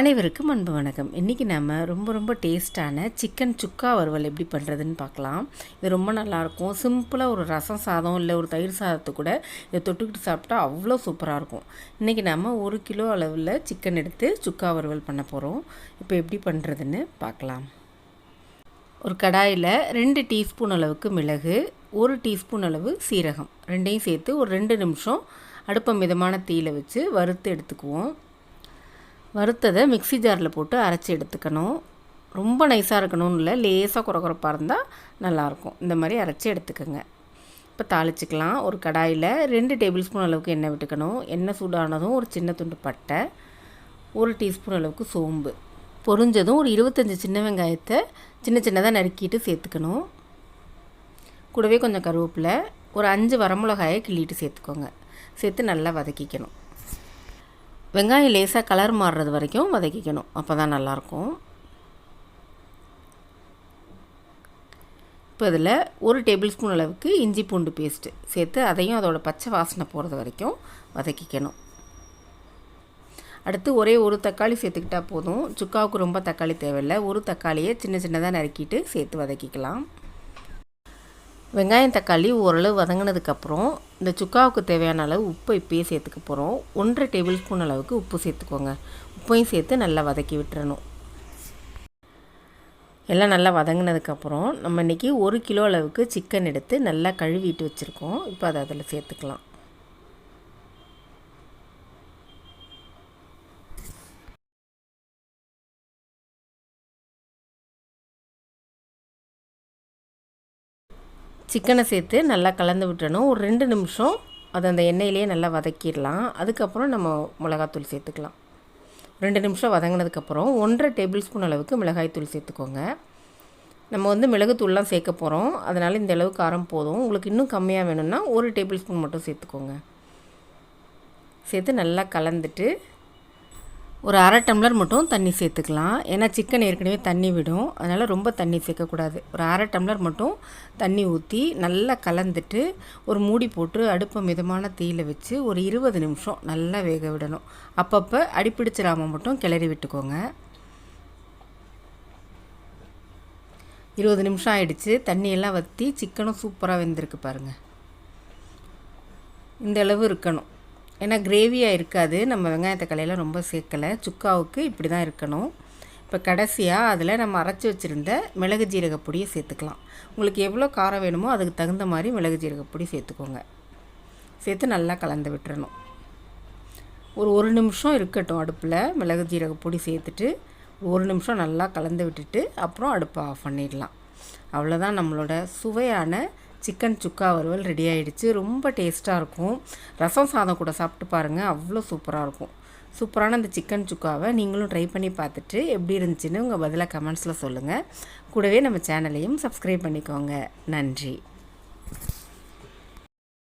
அனைவருக்கும் அன்பு வணக்கம். இன்றைக்கி நம்ம ரொம்ப ரொம்ப டேஸ்ட்டான சிக்கன் சுக்கா வறுவல் எப்படி பண்ணுறதுன்னு பார்க்கலாம். இது ரொம்ப நல்லாயிருக்கும். சிம்பிளாக ஒரு ரசம் சாதம் இல்லை ஒரு தயிர் சாதத்தை கூட இதை தொட்டுக்கிட்டு சாப்பிட்டா அவ்வளோ சூப்பராக இருக்கும். இன்றைக்கி நம்ம ஒரு கிலோ அளவில் சிக்கன் எடுத்து சுக்கா வறுவல் பண்ண போகிறோம் இப்போ எப்படி பண்ணுறதுன்னு பார்க்கலாம். ஒரு கடாயில் ரெண்டு டீஸ்பூன் அளவுக்கு மிளகு ஒரு டீஸ்பூன் அளவு சீரகம். ரெண்டையும் சேர்த்து ஒரு ரெண்டு நிமிஷம் அடுப்பை மிதமான தீயில் வச்சு வறுத்து எடுத்துக்குவோம். வறுத்ததை மிக்ஸி ஜாரில் போட்டு அரைச்சி எடுத்துக்கணும். ரொம்ப நைஸாக இருக்கணும்னு இல்லை லேசாக குறக்குறப்பாக இருந்தால் நல்லாயிருக்கும். இந்த மாதிரி அரைச்சி எடுத்துக்கோங்க. இப்போ தாளிச்சிக்கலாம். ஒரு கடாயில் ரெண்டு டேபிள் ஸ்பூன் அளவுக்கு எண்ணெய் விட்டுக்கணும். எண்ணெய் சூடானதும் ஒரு சின்ன துண்டு பட்டை ஒரு டீஸ்பூன் அளவுக்கு சோம்பு. பொரிஞ்சதும் ஒரு இருபத்தஞ்சி சின்ன வெங்காயத்தை சின்ன சின்னதாக நறுக்கிட்டு சேர்த்துக்கணும். கூடவே கொஞ்சம் கருவேப்பிலை ஒரு அஞ்சு வரமிளகாயை கிள்ளிட்டு சேர்த்துக்கோங்க. சேர்த்து நல்லா வதக்கிக்கணும். வெங்காயம் லேசாக கலர் மாறுறது வரைக்கும் வதக்கிக்கணும். அப்போ தான் நல்லாயிருக்கும். இப்போ இதில் ஒரு டேபிள் ஸ்பூன் அளவுக்கு இஞ்சி பூண்டு பேஸ்ட்டு சேர்த்து அதையும் அதோட பச்சை வாசனை போகிறது வரைக்கும் வதக்கிக்கணும். அடுத்து ஒரே ஒரு தக்காளி சேர்த்துக்கிட்டால் போதும். சுக்காவுக்கு ரொம்ப தக்காளி தேவையில்லை. ஒரு தக்காளியை சின்ன சின்னதாக நறுக்கிட்டு சேர்த்து வதக்கிக்கலாம். வெங்காயம் தக்காளி ஓரளவு வதங்கினதுக்கப்புறம் இந்த சுக்காவுக்கு தேவையான அளவு உப்பை இப்பயே சேர்த்துக்க போகிறோம் ஒன்றரை டேபிள் ஸ்பூன் அளவுக்கு உப்பு சேர்த்துக்கோங்க. உப்பையும் சேர்த்து நல்லா வதக்கி விட்டுறணும். எல்லாம் நல்லா வதங்கினதுக்கப்புறம் நம்ம இன்றைக்கி ஒரு கிலோ அளவுக்கு சிக்கன் எடுத்து நல்லா கழுவிட்டு வச்சுருக்கோம். இப்போ அதை அதில் சேர்த்துக்கலாம். சிக்கனை சேர்த்து நல்லா கலந்து விட்டணும் ஒரு ரெண்டு நிமிஷம் அதை அந்த எண்ணெயிலேயே நல்லா வதக்கிடலாம். அதுக்கப்புறம் நம்ம மிளகாத்தூள் சேர்த்துக்கலாம். ரெண்டு நிமிஷம் வதங்கினதுக்கப்புறம் ஒன்றரை டேபிள் ஸ்பூன் அளவுக்கு மிளகாய்த்தூள் சேர்த்துக்கோங்க. நம்ம வந்து மிளகுத்தூள்லாம் சேர்க்க போகிறோம் அதனால் இந்த அளவு காரம் போதும். உங்களுக்கு இன்னும் கம்மியாக வேணும்னா ஒரு டேபிள் ஸ்பூன் மட்டும் சேர்த்துக்கோங்க. சேர்த்து நல்லா கலந்துட்டு ஒரு அரை டம்ளர் மட்டும் தண்ணி சேர்த்துக்கலாம். ஏன்னா சிக்கன் ஏற்கனவே தண்ணி விடும். அதனால் ரொம்ப தண்ணி சேர்க்கக்கூடாது. ஒரு அரை டம்ளர் மட்டும் தண்ணி ஊற்றி நல்லா கலந்துட்டு ஒரு மூடி போட்டு அடுப்பை மிதமான தீயில் வச்சு ஒரு இருபது நிமிஷம் நல்லா வேக விடணும். அப்பப்போ அடிப்பிடிச்சிடாமல் மட்டும் கிளறி விட்டுக்கோங்க. இருபது நிமிஷம் ஆயிடுச்சு. தண்ணியெல்லாம் வற்றி சிக்கனும் சூப்பராக வெந்திருக்கு பாருங்கள் இந்த அளவு இருக்கணும். ஏன்னா கிரேவியாக இருக்காது. நம்ம வெங்காயத்தை கலையில் ரொம்ப சேர்க்கலை. சுக்காவுக்கு இப்படி தான் இருக்கணும். இப்போ கடைசியாக அதில் நம்ம அரைச்சி வச்சுருந்த மிளகு ஜீரக பொடியை சேர்த்துக்கலாம். உங்களுக்கு எவ்வளோ காரம் வேணுமோ அதுக்கு தகுந்த மாதிரி மிளகு ஜீரக பொடி சேர்த்துக்கோங்க. சேர்த்து நல்லா கலந்து விட்டுறணும். ஒரு ஒரு நிமிஷம் இருக்கட்டும் அடுப்பில் மிளகு ஜீரக பொடி சேர்த்துட்டு ஒரு நிமிஷம் நல்லா கலந்து விட்டுட்டு அப்புறம் அடுப்பை ஆஃப் பண்ணிடலாம். அவ்வளோதான் நம்மளோட சுவையான சிக்கன் சுக்கா வறுவல் ரெடி ஆகிடுச்சு ரொம்ப டேஸ்ட்டாக இருக்கும். ரசம் சாதம் கூட சாப்பிட்டு பாருங்கள் அவ்வளோ சூப்பராக இருக்கும். சூப்பரான அந்த சிக்கன் சுக்காவை நீங்களும் ட்ரை பண்ணி பார்த்துட்டு எப்படி இருந்துச்சுன்னு உங்கள் பதிலாக கமெண்ட்ஸில் சொல்லுங்கள் கூடவே நம்ம சேனலையும் சப்ஸ்கிரைப் பண்ணிக்கோங்க. நன்றி.